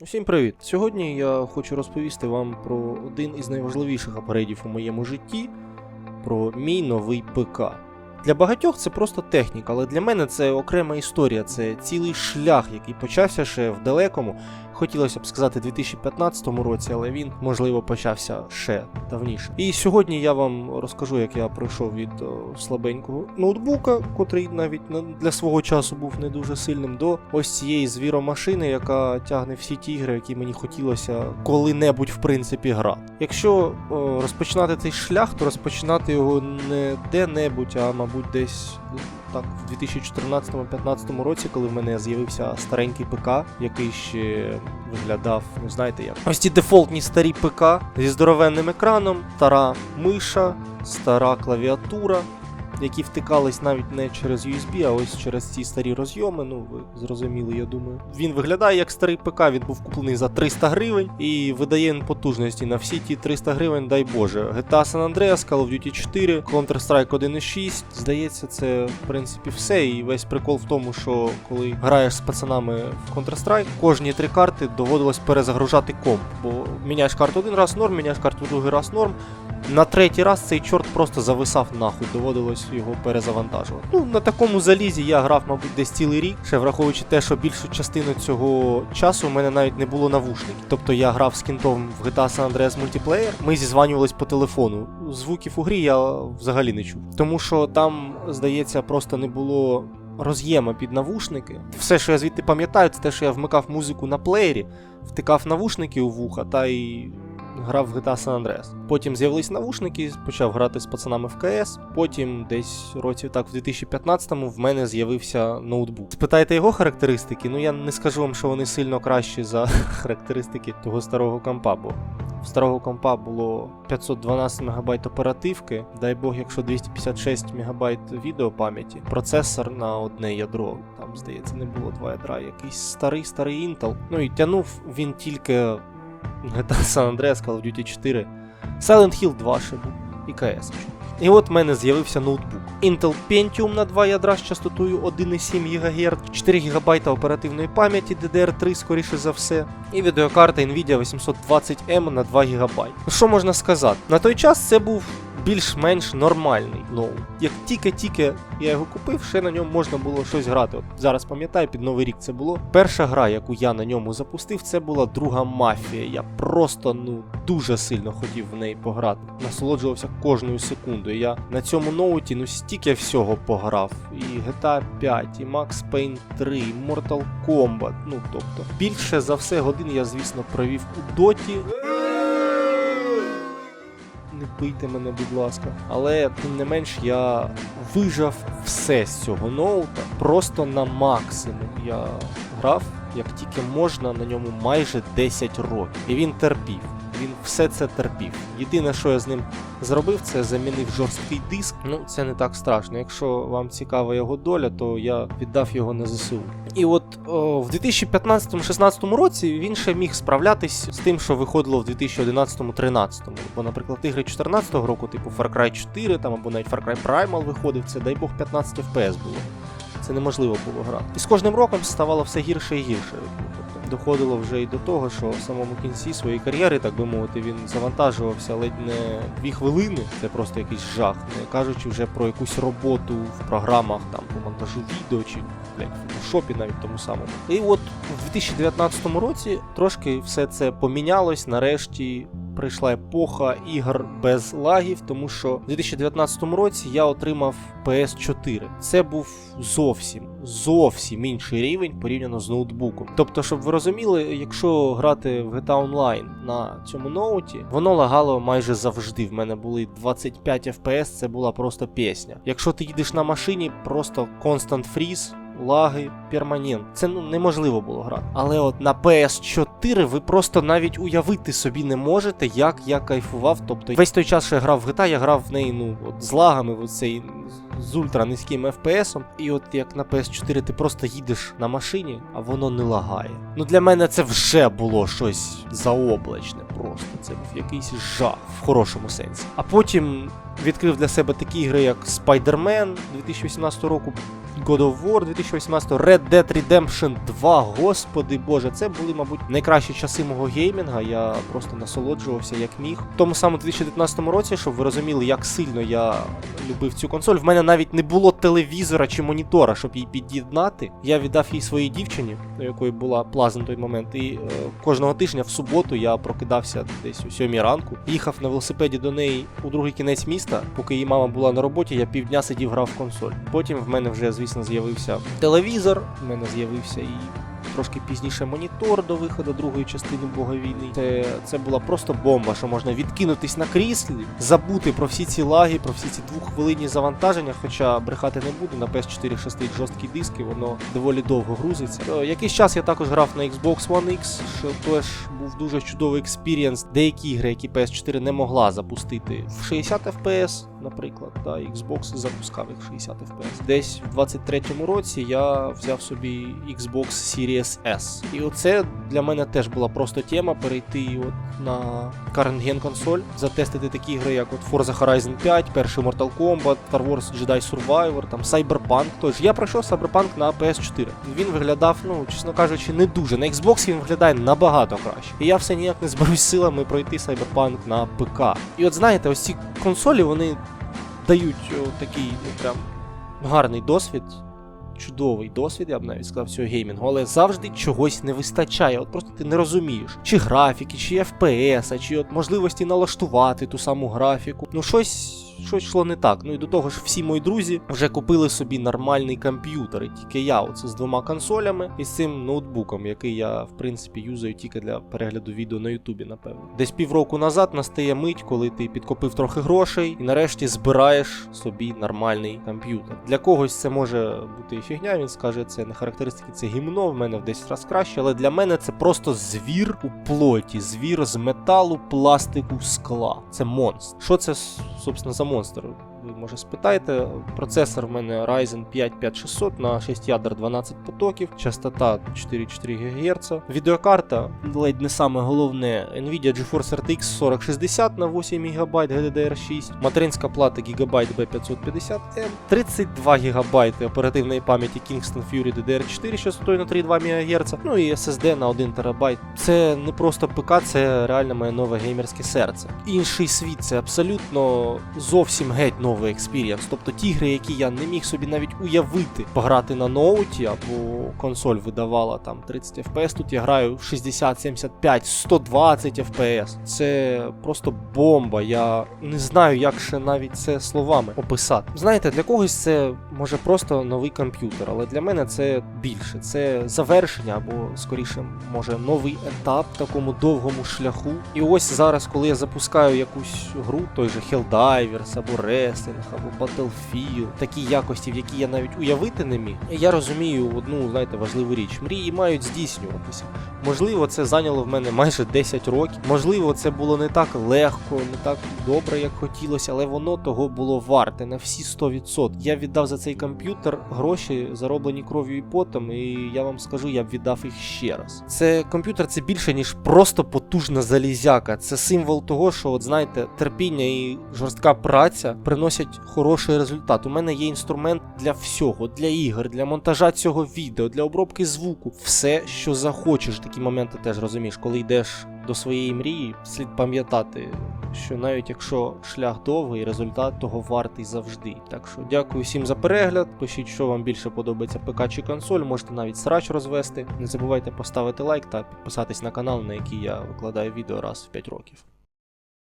Усім привіт! Сьогодні я хочу розповісти вам про один із найважливіших апаратів у моєму житті про мій новий ПК. Для багатьох це просто техніка, але для мене це окрема історія, це цілий шлях, який почався ще в далекому, хотілося б сказати, 2015 році, але він, можливо, почався ще давніше. І сьогодні я вам розкажу, як я пройшов від слабенького ноутбука, котрий навіть для свого часу був не дуже сильним, до ось цієї звіромашини, яка тягне всі ті ігри, які мені хотілося коли-небудь в принципі грати. Якщо розпочинати цей шлях, то розпочинати його не де-небудь, а мабуть, десь так в 2014-15 році, коли в мене з'явився старенький ПК, який ще виглядав, ну знаєте як. Ось ці дефолтні старі ПК зі здоровенним екраном, стара миша, стара клавіатура. Які втикались навіть не через USB, а ось через ці старі розйоми. Ну ви зрозуміли, я думаю. Він виглядає як старий ПК. Він був куплений за 300 гривень і видає потужності на всі ті 300 гривень, дай Боже. GTA San Andreas, Call of Duty 4, Counter-Strike 1.6. Здається, це в принципі все. І весь прикол в тому, що коли граєш з пацанами в Counter-Strike, кожні три карти доводилось перезагружати комп. Бо міняєш карту один раз норм, міняєш карту другий раз норм. На третій раз цей чорт просто зависав нахуй, доводилось його перезавантажувати. Ну, на такому залізі я грав, мабуть, десь цілий рік, ще враховуючи те, що більшу частину цього часу у мене навіть не було навушників. Тобто я грав з кінтом в GTA San Andreas мультиплеєр, ми зізванювались по телефону. Звуків у грі я взагалі не чув. Тому що там, здається, просто не було. Роз'єма під навушники. Все, що я звідти пам'ятаю, це те, що я вмикав музику на плеєрі, втикав навушники у вуха та й грав в GTA San Andreas. Потім з'явились навушники, почав грати з пацанами в КС. Потім, десь році так, в 2015-му в мене з'явився ноутбук. Спитайте його характеристики, ну я не скажу вам, що вони сильно кращі за характеристики того старого компа, бо в старого компа було 512 МБ оперативки, дай Бог, якщо 256 МБ відеопам'яті, процесор на одне ядро. Там, здається, не було два ядра, якийсь старий старий Intel. Ну і тянув він тільки GTA San Andreas, Call of Duty 4, Silent Hill 2 ще був і CS. І от в мене з'явився ноутбук. Intel Pentium на 2 ядра з частотою 1,7 ГГц, 4 ГБ оперативної пам'яті DDR3, скоріше за все, і відеокарта Nvidia 820M на 2 ГБ. Що можна сказати? На той час це був більш-менш нормальний ноут. Як тільки-тільки я його купив, ще на ньому можна було щось грати. От зараз пам'ятаю, під новий рік це було. Перша гра, яку я на ньому запустив, це була друга мафія. Я просто ну дуже сильно хотів в неї пограти. Насолоджувався кожною секундою. Я на цьому ноуті ну стільки всього пограв. І GTA 5, і Max Payne 3, і Mortal Kombat. Ну тобто, більше за все годин я, звісно, провів у доті. Не бийте мене, будь ласка. Але тим не менш я вижав все з цього ноута просто на максимум. Я грав як тільки можна на ньому майже 10 років. І він терпів. Він все це терпів. Єдине, що я з ним зробив, це замінив жорсткий диск. Ну, це не так страшно. Якщо вам цікава його доля, то я віддав його на ЗСУ. І от о, в 2015-16 році він ще міг справлятись з тим, що виходило в 2011-13. Бо, наприклад, ігри 14 року, типу Far Cry 4 там або навіть Far Cry Primal виходив, це дай Бог 15 FPS було. Це неможливо було грати. І з кожним роком ставало все гірше і гірше. Тобто доходило вже і до того, що в самому кінці своєї кар'єри, так би мовити, він завантажувався ледь не дві хвилини. Це просто якийсь жах, не кажучи вже про якусь роботу в програмах там по монтажу відео чи блядь, в фотошопі навіть тому самому. І от в 2019 році трошки все це помінялось. Нарешті прийшла епоха ігор без лагів, тому що в 2019 році я отримав PS4. Це був зовсім зовсім інший рівень порівняно з ноутбуком. Тобто, щоб ви розуміли, якщо грати в GTA Online на цьому ноуті, воно лагало майже завжди. В мене були 25 FPS, це була просто пісня. Якщо ти їдеш на машині, просто constant freeze, лаги, перманент. Це ну неможливо було грати. Але от на PS4 ви просто навіть уявити собі не можете, як я кайфував. Тобто весь той час, що я грав в GTA, я грав в неї ну от з лагами, от цей з ультра низьким FPS. І от як на PS4 ти просто їдеш на машині, а воно не лагає. Ну для мене це вже було щось заоблачне просто. Це був якийсь жах в хорошому сенсі. А потім відкрив для себе такі ігри, як Spider-Man 2018 року, God of War 2018, Red Dead Redemption 2. Господи Боже, це були, мабуть, найкращі часи мого геймінга. Я просто насолоджувався як міг. В тому самому 2019 році, щоб ви розуміли, як сильно я любив цю консоль. В мене навіть не було телевізора чи монітора, щоб її під'єднати. Я віддав її своїй дівчині, у якої була плаза той момент. І е, кожного тижня в суботу я прокидався десь о 7 ранку, їхав на велосипеді до неї у другий кінець міста. Поки її мама була на роботі, я півдня сидів грав в консоль. Потім в мене вже, звісно, з'явився телевізор, в мене з'явився і. Трошки пізніше монітор до виходу другої частини Бога війни. Це, це була просто бомба, що можна відкинутись на кріслі, забути про всі ці лаги, про всі ці двоххвилинні завантаження. Хоча брехати не буду, на PS4 ще стоїть жорсткі диски, воно доволі довго грузиться. Е, Якийсь час я також грав на Xbox One X, що теж був дуже чудовий експірієнс. Деякі ігри, які PS4 не могла запустити в 60 FPS, наприклад, та Xbox запускав їх в 60 FPS. Десь в 23-му році я взяв собі Xbox Series S. І оце для мене теж була просто тема перейти от на current gen консоль, затестити такі ігри, як от Forza Horizon 5, перший Mortal Kombat, Star Wars Jedi Survivor, там Cyberpunk. Тож я пройшов Cyberpunk на PS4. Він виглядав, ну чесно кажучи, не дуже. На Xbox він виглядає набагато краще. І я все ніяк не зберусь силами пройти Cyberpunk на ПК. І от знаєте, ось ці консолі вони дають о, такий ну прям гарний досвід. Чудовий досвід, я б навіть сказав, цього геймінгу, але завжди чогось не вистачає. От просто ти не розумієш, чи графіки, чи FPS, чи от можливості налаштувати ту саму графіку. Ну щось. Щось йшло не так. Ну і до того ж, всі мої друзі вже купили собі нормальний комп'ютер. І тільки я оце з двома консолями і з цим ноутбуком, який я в принципі юзаю тільки для перегляду відео на Ютубі, напевно. Десь півроку назад настає мить, коли ти підкопив трохи грошей і нарешті збираєш собі нормальний комп'ютер. Для когось це може бути фігня. Він скаже, це не характеристики, це гімно. В мене в 10 разів краще, але для мене це просто звір у плоті, звір з металу, пластику, скла. Це монстр. Що це собственно за монстр? Ви може спитаєте. Процесор в мене Ryzen 5 5600 на 6 ядер 12 потоків, частота 4,4 ГГц. Відеокарта ледь не саме головне Nvidia GeForce RTX 4060 на 8 ГБ GDDR6, материнська плата Gigabyte B550M, 32 ГБ оперативної пам'яті Kingston Fury DDR4 частотою на 3,2 МГц, ну і SSD на 1 ТБ. Це не просто ПК, це реально моє нове геймерське серце. Інший світ це абсолютно зовсім геть новий експірієнс. Тобто ті гри, які я не міг собі навіть уявити пограти на ноуті, або консоль видавала там 30 FPS, тут я граю 60, 75, 120 FPS. Це просто бомба. Я не знаю, як ще навіть це словами описати. Знаєте, для когось це може просто новий комп'ютер, але для мене це більше. Це завершення, або скоріше, може, новий етап такому довгому шляху. І ось зараз, коли я запускаю якусь гру, той же Helldivers, або Wrestling, або Battlefield, такі якості, в які я навіть уявити не міг. Я розумію одну, знаєте, важливу річ. Мрії мають здійснюватися. Можливо, це зайняло в мене майже 10 років. Можливо, це було не так легко, не так добре, як хотілося, але воно того було варте на всі 100%. Я віддав за цей комп'ютер гроші, зароблені кров'ю і потом, і я вам скажу, я б віддав їх ще раз. Це комп'ютер це більше, ніж просто потужна залізяка. Це символ того, що, от знаєте, терпіння і жорстка праця приносять хороший результат. У мене є інструмент для всього, для ігор, для монтажа цього відео, для обробки звуку. Все, що захочеш. Такі моменти теж розумієш, коли йдеш до своєї мрії, слід пам'ятати, що навіть якщо шлях довгий, результат того вартий завжди. Так що дякую всім за перегляд. Пишіть, що вам більше подобається ПК чи консоль, можете навіть срач розвести. Не забувайте поставити лайк та підписатись на канал, на який я викладаю відео раз в 5 років.